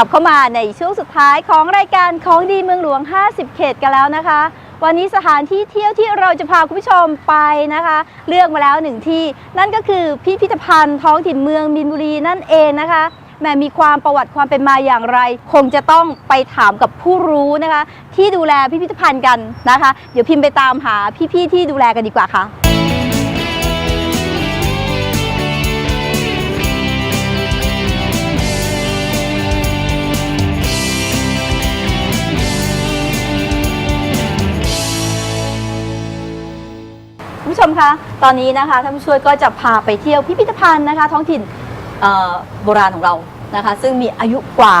ลับเข้ามาในช่วงสุดท้ายของรายการของดีเมืองหลวง 50 เขตกันแล้วนะคะ วันนี้สถานที่เที่ยวที่เราจะพาคุณผู้ชมไปนะคะ เลือกมาแล้วหนึ่งที่ นั่นก็คือพิพิธภัณฑ์ท้องถิ่นเมืองมินบุรีนั่นเองนะคะแม่มีความประวัติความเป็นมาอย่างไร คงจะต้องไปถามกับผู้รู้นะคะ ที่ดูแลพิพิธภัณฑ์กันนะคะ เดี๋ยวพิมพ์ไปตามหาพี่ๆที่ดูแลกันดีกว่าค่ะ ผู้ชมคะตอนนี้นะคะท่านผู้ช่วยก็จะพาไปเที่ยวพิพิธภัณฑ์นะคะ ท้องถิ่นเอ่อโบราณของเรานะคะ ซึ่งมีอายุกว่า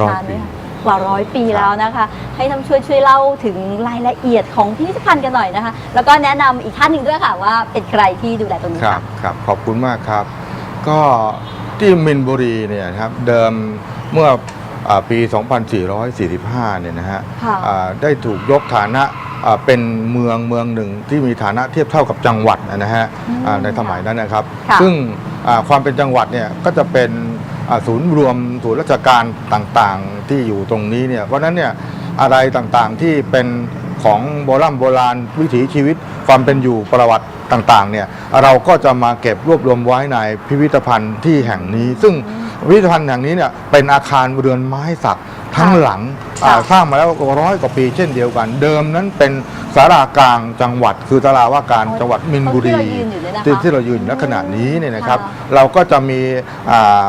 ร้อยนานไหมปี คะกว่าร้อยปีแล้วนะคะ ให้ท่านผู้ช่วยช่วยเล่าถึงรายละเอียดของพิพิธภัณฑ์กันหน่อยนะคะ แล้วก็แนะนำอีกท่านหนึ่งด้วยค่ะ ว่าเป็นใครที่ดูแลตรงนี้ครัค่ะบครับขอบคุณมากครับ ก็ที่มินบุรีเนี่ยนะครับเดิมเมื่ออาปี 2445 เนี่ยนะฮะค่ะ อ่าได้ถูกยกฐานะอ่า เป็นเมืองเมืองหนึ่งที่มีฐานะเทียบเท่ากับจังหวัดนะฮะอืมอ่าในสมัยนั้นนะครับค่ะซึ่งอ่าความเป็นจังหวัดเนี่ยก็จะเป็นอ่าศูนย์รวมศูนย์ราชการต่างๆที่อยู่ตรงนี้เนี่ยเพราะฉะนั้นเนี่ยอะไรต่างๆที่เป็นของโบราณโบราณวิถีชีวิตความเป็นอยู่ประวัติต่างๆเนี่ยเราก็จะมาเก็บรวบรวมไว้ในพิพิธภัณฑ์ที่แห่งนี้ ซึ่งพิพิธภัณฑ์แห่งนี้เนี่ยเป็นอาคารเรือนไม้สัก ทั้งหลังค่ะอ่าสร้างมาแล้วร้อยกว่าปีเช่นเดียวกัน เดิมนั้นเป็นสารากลางจังหวัด คือสาราว่าการจังหวัดมินบุรีที่เรายืนอยู่เนี่ยนะคะที่ที่เรายืนอยู่ณขณะนี้เนี่ยนะครับค่ะเราก็จะมีอ่า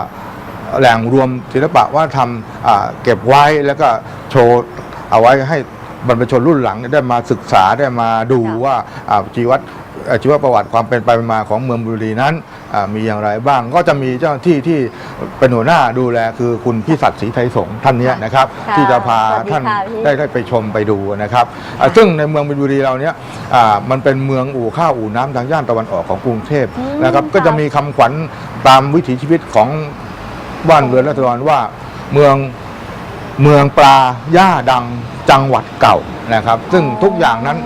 แหล่งรวมศิลปะว่าทำอ่าเก็บไว้แล้วก็โชว์เอาไว้ให้บรรพชนรุ่นหลังได้มาศึกษาได้มาดูค่ะว่าอ่าชีวัตเอ่อ ชีวประวัติความเป็นไปเป็นมาของเมืองบุรีนั้นอ่ามีอย่างไรบ้างก็จะมีเจ้าหน้าที่ที่เป็นหัวหน้าดูแลคือคุณพี่ศักดิ์ศรีไทยสงฆ์ท่านเนี้ยนะครับค่ะที่จะพาสวัสดีท่านค่ะพี่ได้ได้ไปชมไปดูนะครับอ่าซึ่งในเมืองบินบุรีเราเนี้ยอ่ามันเป็นเมืองอู่ข้าวอู่น้ำทางย่านตะวันออกของกรุงเทพอืมนะครับค่ะก็จะมีคำขวัญตามวิถีชีวิตของบ้านเรือนรัศดรว่าเมืองเมืองปลาย่าดังจังหวัดเก่านะครับ ซึ่งทุกอย่างนั้น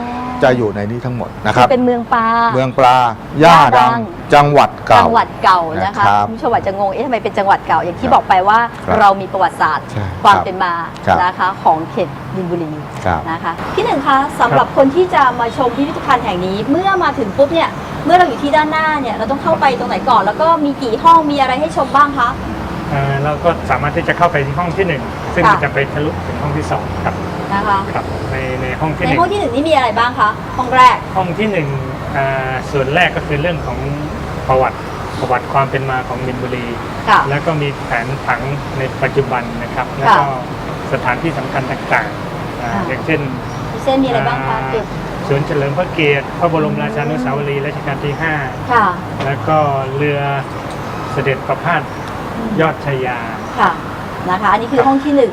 จะอยู่ในนี้ทั้งหมดนะครับเป็นเมืองปลาเมืองปลาย่าดังจังหวัดเก่าจังหวัดเก่านะคะนะครับคุณผู้ชมอาจจะงงเอ๊ะทำไมเป็นจังหวัดเก่าอย่างที่ครับบอกไปว่าครับเรามีประวัติศาสตร์ใช่ความครับเป็นมาครับนะคะของเขตบินบุรีครับนะคะพี่หนึ่งคะสำหรับคนที่จะมาชมพิพิธภัณฑ์แห่งนี้ เมื่อมาถึงปุ๊บเนี่ยเมื่อเราอยู่ที่ด้านหน้าเนี่ยเราต้องเข้าไปตรงไหนก่อน แล้วก็มีกี่ห้องมีอะไรให้ชมบ้างคะ เอ่อเราก็สามารถที่จะเข้าไปที่ห้องที่หนึ่งซึ่งค่ะมันจะไปทะลุถึงห้องที่สองครับนะคะครับในในห้องที่ในหนึ่งห้องที่หนึ่งนี่มีอะไรบ้างคะห้องแรก ห้องที่หนึ่งอ่าส่วนแรกก็คือเรื่องของประวัติประวัติความเป็นมาของมินบุรี ค่ะ แล้วก็มีแผนผังในปัจจุบันนะครับ แล้วก็สถานที่สำคัญต่างๆอ่าค่ะ อย่างเช่นพี่เส้นมีอะไรบ้างคะอ่าเก็บสวนเฉลิมพระเกียรติ พระบรมราชานุสาวรีย์รัชกาลที่ ค่ะ 5 แล้วก็เรือเสด็จประพาส ยอดชายา ค่ะนะคะ อันนี้คือห้องที่หนึ่ง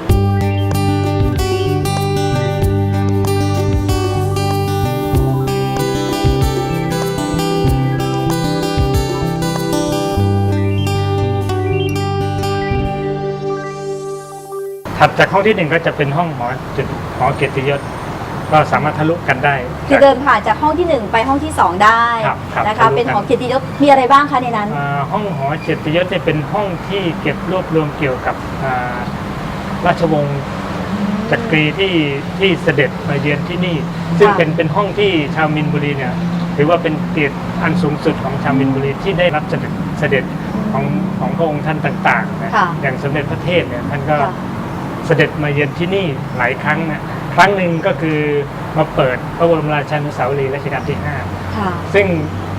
ถัดจากห้องที่หนึ่งก็จะเป็นห้องหอจุดหอเกียรติยศ ก็สามารถทะลุกันได้ คือเดินผ่านจากห้องที่หนึ่งไปห้องที่สองได้ครับครับนะคะ ทะลุกัน เป็นของเกียรติยศมีอะไรบ้างคะในนั้น อ่าห้องหอเกียรติยศเนี่ยเป็นห้องที่เก็บรวบรวมเกี่ยวกับอ่าราชวงศ์จักรีที่ที่เสด็จมาเยือนที่นี่ ซึ่งค่ะเป็นเป็นห้องที่ชาวมินบุรีเนี่ยถือว่าเป็นเกียรติอันสูงสุดของชาวมินบุรีที่ได้รับเสด็จเสด็จของของพระองค์ท่านต่างๆนะค่ะอย่างสมเด็จพระเทพเนี่ยท่านก็ค่ะ เสด็จมาเยือนที่นี่หลายครั้งนะ ครั้งหนึ่งก็คือมาเปิดพระบรมราชานุสาวรีย์รัชกาลที่ ค่ะ 5 ซึ่ง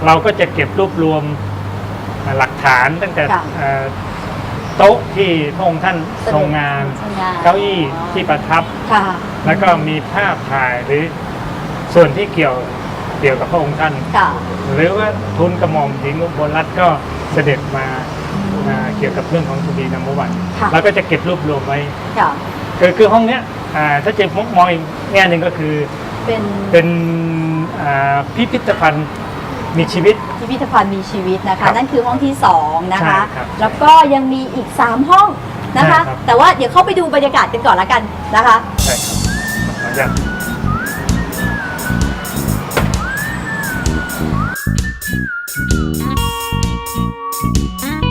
เราก็จะเก็บรวบรวมอ่าหลักฐานตั้งแต่ค่ะ เอ่อโต๊ะที่พระองค์ท่านทรงงาน ทรงงานเก้าอี้ที่ประทับ ค่ะแล้วก็มีภาพถ่ายหรือส่วนที่เกี่ยวเกี่ยวกับพระองค์ท่าน ค่ะหรือว่าทุนกระหม่อมหญิงอุบลรัตน์ก็เสด็จมาอ่าเกี่ยวกับเรื่องของทูบีนัมเบอร์วัน ค่ะแล้วก็จะเก็บรวบรวมไว้ ค่ะ คือคือห้องเนี้ย อ่าถ้าจะมองอีกแง่หนึ่งก็คือเป็นเป็นอ่าพิพิธภัณฑ์มีชีวิต พิพิธภัณฑ์มีชีวิตนะครัคะ บนั่นคือห้องที่สองนะคะ ใช่ครับแล้วก็ยังมีอีก 3 ห้องนะคะ ใช่ครับ แต่ว่าเดี๋ยวเข้าไปดูบรรยากาศกันก่อนละกันนะคะ ใช่ครับขออนุญาตซึ่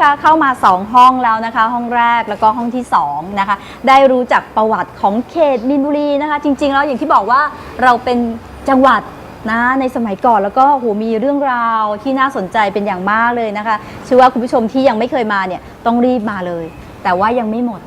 ค่ะคุณผู้ชมคะเข้ามา 2 ห้องแล้วนะคะ ห้องแรกแล้วก็ห้องที่2นะคะได้รู้จักประวัติของเขตมินบุรีนะคะ จริง ๆ แล้วอย่างที่บอกว่าเราเป็นจังหวัดนะในสมัยก่อนแล้วก็โหมีเรื่องราวที่น่าสนใจเป็นอย่างมากเลยนะคะเชื่อว่าคุณผู้ชมที่ยังไม่เคยมาเนี่ยต้องรีบมาเลย แต่ว่ายังไม่หมด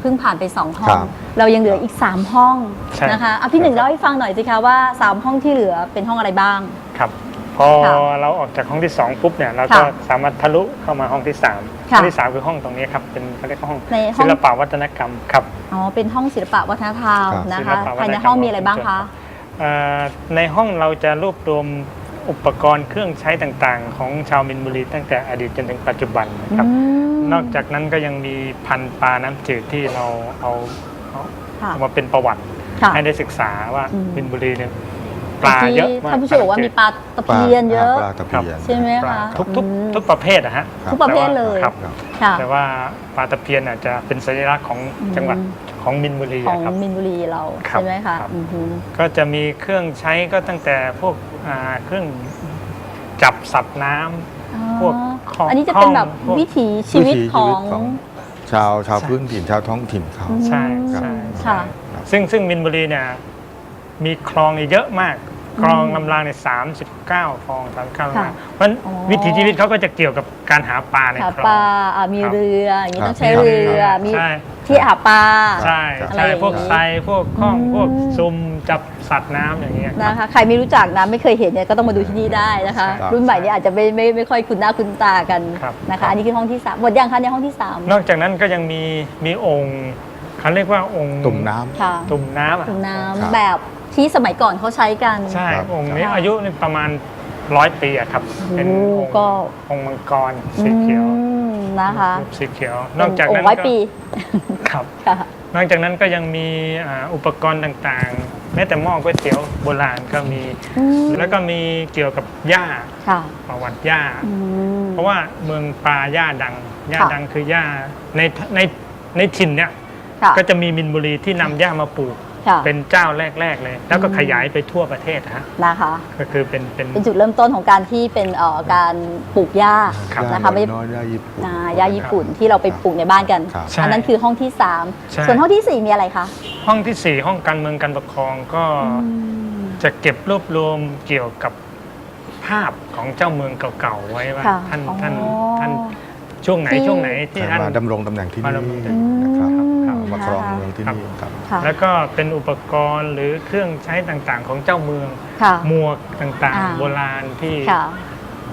เพิ่งผ่านไป2ห้อครังบเรายังเหลืออีก 3 ห้องใช่นะคะอะพี่หนึ่งเล่าให้ฟังหน่อยสิคะว่า 3 ห้องที่เหลือเป็นห้องอะไรบ้าง ครับ พอค่ะเราออกจากห้องที่สองปุ๊บเนี่ยเราก็ค่ะสามารถทะลุเข้ามาห้องที่สามค่ะห้องที่สามคือห้องตรงนี้ครับเป็นเขาเรียกว่าห้องในห้องศิลปวัฒนกรรมครับอ๋อเป็นห้องศิลปะวัฒนธรรมครับนะศิคะลปะวัฒนธรรมภายในห้องมีอะไรบ้างคะเอ่อในห้องเราจะรวบรวมอุปกรณ์เครื่องใช้ต่างๆ ของชาวมินบุรี ตั้งแต่อดีตจนถึงปัจจุบันนะครับอืมนอกจากนั้นก็ยังมีพันธุ์ปลาน้ำจืดที่เราเอาเอาค่ะเอามาเป็นประวัติค่ะให้ได้ศึกษาว่าอืมมินบุรีเนี่ย ปลาเยอะมากท่านผู้ชมบอกว่ามีปลาตะเพียนเยอะ ปลาตะเพียน ใช่ไหมปลาคะทุกทุกอืม ทุกประเภทนะฮะครับทุกประเภทเลย ครับ ครับ ค่ะ แต่ว่าปลาตะเพียนอาจจะเป็นสัญลักษณ์ของอืม จังหวัดของมินบุรีของอะครับ มินบุรีเราครับใช่ไหมคะครับ อือหือ ก็จะมีเครื่องใช้ก็ตั้งแต่พวกอ่าเครื่องจับสัตว์น้ำพวกของอันนี้จะเป็นแบบพวก วิถีชีวิตวิถีขชีอวิงตของ ชาวชาวพื้นถิ่นชาวท้องถิ่นเขาอืมใช่ใช่ค่ะซึ่งซึ่งมินบุรีเนี่ย มีคลองเยอะมาก คลองลำรางเนี่ยสามสิบเก้าคลองสามเก้าค่ะเพราะฉะนั้นอ๋อ วิถีชีวิตเขาก็จะเกี่ยวกับการหาปลาในหาคลอปลางอะมีครับ เรืออย่างนี้ครับต้องใช้เรือครับ มีใช่ที่หาปลา ใช่อะไรใช่อย่างนี้พวกไซพวกข้องอืม พวกซุมจับสัตว์น้ำอย่างเงี้ยครับ นะคะใครไม่รู้จักนะไม่เคยเห็นเนี่ยก็ต้องมาดูที่นี่ได้นะคะ ครับ รุ่นใหม่เนี่ยอาจจะไม่ไม่ไม่ค่อยคุ้นหน้าคุ้นตากันครับนะครัคะ บ อันนี้คือห้องที่สามหมดยังคะในห้องที่สามนอกจากนั้นก็ยังมีมีองค์เขาเรียกว่าองค์ตุ่มน้ำ ค่ะ ตุ่มน้ำอะ ถุงน้ครับำแบบ ที่สมัยก่อนเขาใช้กัน ใช่ครับ องค์นี้ค่ะอายุนี่ประมาณร้อยปีอะครับ เป็นโอ้องค์ก็ องค์มังกรสีเขียวอืมนะคะรูปสีเขียว นอกจากโอ้นั้นร้อยก็ปีครับ ค่ะ นอกจากนั้นก็ยังมีอ่าอุปกรณ์ต่างๆ แม้แต่หม้อก๋วยเตี๋ยวโบราณก็มี อืม แล้วก็มีเกี่ยวกับหญ้าค่ะประวัติหญ้า อืม เพราะว่าเมืองปลาหญ้าดังหญ้าค่ะ ดังคือหญ้าในในในถิ่นเนี่ยค่ะ ก็จะมีมินบุรีที่นำหญ้ามาปลูก ค่ะเป็นเจ้าแรก ๆ เลย แล้วก็อืมขยายไปทั่วประเทศฮะนะคะ ก็คือเป็นเป็น เป็นจุดเริ่มต้นของการที่เป็นเอ่อการปลูกหญ้าครับ นะคะไม่น้อยๆย่าญี่ปุ่น อ่าหญ้าญี่ปุ่นที่เราไปปลูกในบ้านกัน ครับใช่อันนั้นคือห้องที่ ใช่ 3 ส่วนห้องทีสี่ 4 มีอะไรคะห้องที่สี่ห้องการเมืองการปกครองก็มจะเก็บรวบรวมเกี่ยวกับภาพของเจ้าเมืองเก่าๆไว้ว่าค่ะท่านอ๋อท่านท่านช่วงไหนที่ ช่วงไหนที่ท่าน มาดำรงตำแหน่งที่มานี่ดำรงตำแหน่อืงมนะครับครับ มาครองนะคะเมืองที่นี่ครับ ค่ะ แล้วก็เป็นอุปกรณ์หรือเครื่องใช้ต่างๆ ของเจ้าเมือง ค่ะ หมวกต่างอ่า ๆ โบราณที่ค่ะ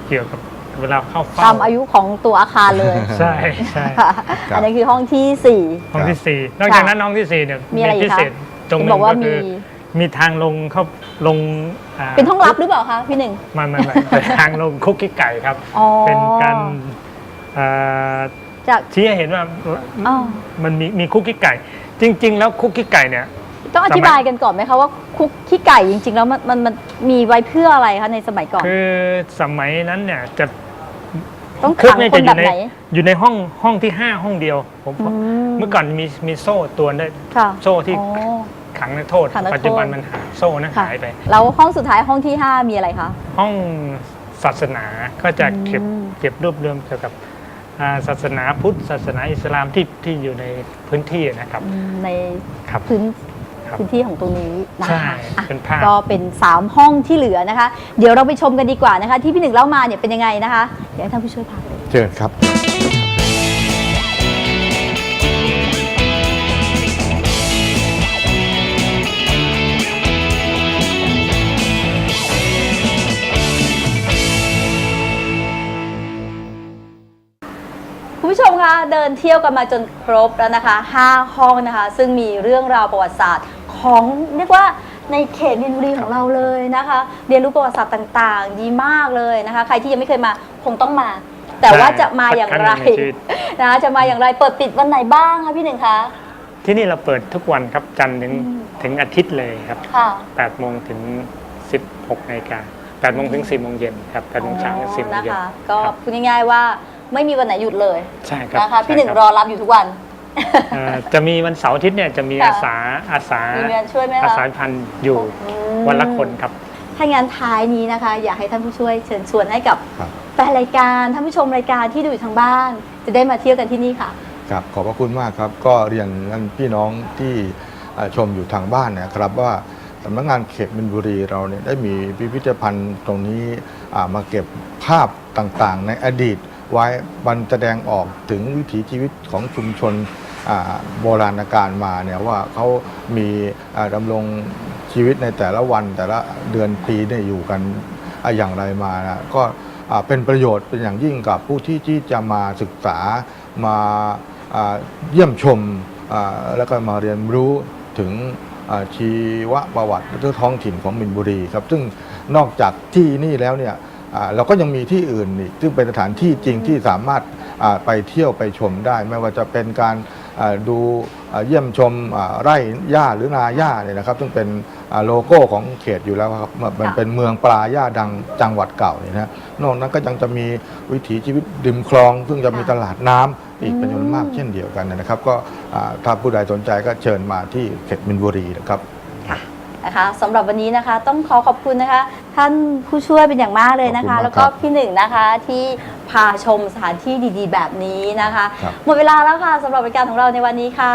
เกี่ยวกับเวลาเข้าเฝ้าตามอายุของตัวอาคารเลยใช่ใช่ค่ะครับ อันนี้คือห้องที่สี่ ห้องที่สี่นอกจากนั้นห้องที่สี่เนี่ยมีอะไรอีกพิเศษคะ ตรงหเห็นึนบองกว่าก็คืมีอมีทางลงเข้าลงา เป็นห้องลับหรือเปล่าคะพี่หนึ่ง ไมันมันเป็นทางลงคุกกี้ไก่ครับ อ๋อเป็นการเอ่อ จาก ชี้ให้เห็นว่าอ๋อมันมีมีคุกกี้ไก่ จริง ๆ แล้วคุกกี้ไก่เนี่ย ต้องอธิบายกันก่อนไหมคะว่าคุกขี้ไก่จริง ๆ แล้วมันมันมันมีไว้เพื่ออะไรคะในสมัยก่อน คือสมัยนั้นเนี่ยจะต้องคุกขังเนี่ยคจะนอแบยู่บในไหน อยู่ในห้องห้องที่ห้าห้องเดียวผมอืม เมื่อก่อนมีมีโซ่ตัวนึงค่ะโซ่ที่อ๋อ ขังนักโทษ ขังนักโทษ ปัจจุบันมันหายโซ่นะค่ะหายไป แล้วห้องสุดท้ายห้องที่ 5 มีอะไรคะ ห้องศาสนาก็จะเก็บอืม เก็บรวบรวมเกี่ยวกับอ่า ศาสนาพุทธ ศาสนาอิสลามที่ที่อยู่ในพื้นที่นะครับอืมในครับพื้นครับพื้นที่ของตรงนี้นะใช่คะอะเป็นภาพก็เป็น 3 ห้องที่เหลือนะคะ เดี๋ยวเราไปชมกันดีกว่านะคะ ที่พี่หนึ่งเล่ามาเนี่ยเป็นยังไงนะคะ เดี๋ยวให้ท่านผู้ช่วยพาไปเชิญครับ เดินเที่ยวกันมาจนครบแล้วนะคะ 5 ห้องนะคะ ซึ่งมีเรื่องราวประวัติศาสตร์ของเรียกว่าในเขตมีนบุรีของเราเลยนะคะ เรียนรู้ประวัติศาสตร์ต่างๆ ดีมากเลยนะคะ ใครที่ยังไม่เคยมาคงต้องมา แต่ว่าจะมาอย่างไรสักครั้งหนึ่งในชีวิต นะคะจะมาอย่างไรเปิดปิดวันไหนบ้างคะพี่หนึ่งคะที่นี่เราเปิดทุกวันครับจันทร์ถึงอืมถึงอาทิตย์เลยครับค่ะ 8โมงถึง 16นาฬิกา8โมงถึง4โมงเย็นครับ8โมงเช้าถึง4โมงนะเย็นคะก็ครับ พูดง่ายๆว่า ไม่มีวันไหนหยุดเลยใช่ครับนะคะพี่หนึ่งใช่รคอบรับอยู่ทุกวันเอ่อจะมีวันเสาร์อาทิตย์เนี่ยจะมีค่ะอาสาอาสามีเงินช่วยไหมอาคะสาพันธ์อยู่อืม วันละคนครับ ถ้างั้นท้ายนี้นะคะ อยากให้ท่านผู้ช่วยเชิญชวนให้กับครับ แฟนรายการท่านผู้ชมรายการที่ดูอยู่ทางบ้าน จะได้มาเที่ยวกันที่นี่ค่ะ ครับขอบพระคุณมากครับ ก็เรียนท่านพี่น้องที่เอ่อชมอยู่ทางบ้านนะครับว่าสำนักงานเขตมินบุรีเราเนี่ยได้มีพิพิธภัณฑ์ตรงนี้อ่ามาเก็บภาพต่างๆ ในอดีต ไว้บันแสดงออกถึงวิถีชีวิตของชุมชนโบราณกาลมาเนี่ยว่าเขามีดำรงชีวิตในแต่ละวันแต่ละเดือนปีเนี่ยอยู่กันออย่างไรมานะก็เป็นประโยชน์เป็นอย่างยิ่งกับผู้ที่ที่จะมาศึกษามาเยี่ยมชมแล้วก็มาเรียนรู้ถึงชีวประวัติและท้องถิ่นของมินบุรีครับ ซึ่งนอกจากที่นี่แล้วเนี่ย เราก็ยังมีที่อื่นอีกซึ่งเป็นสถานที่จริงที่สามารถอ่าไปเที่ยวไปชมได้ ไม่ว่าจะเป็นการอ่าดูอ่าเยี่ยมชมอ่าไร่หญ้าหรือนาหญ้าเนี่ยนะครับ ซึ่งเป็นอ่าโลโก้ของเขตอยู่แล้วครับมันค่ะเป็นเมืองปลาหญ้าดังจังหวัดเก่าเนี่ยนะนอกนั้นก็ยังจะมีวิถีชีวิตริมคลอง ซึ่งจะมีตลาดน้ำอีกเป็นจำนวนมากเช่นเดียวกันนะครับ ก็อ่าถ้าผู้ใดสนใจก็เชิญมาที่เขตมินบุรีนะครับค่ะ นะคะสำหรับวันนี้นะคะต้องขอขอบคุณนะคะ ท่านผู้ช่วยเป็นอย่างมากเลยนะคะ ขอบคุณมากแล้วก็ครับพี่หนึ่งนะคะที่พาชมสถานที่ดีๆ แบบนี้นะคะ ครับ หมดเวลาแล้วค่ะสำหรับรายการของเราในวันนี้ค่ะ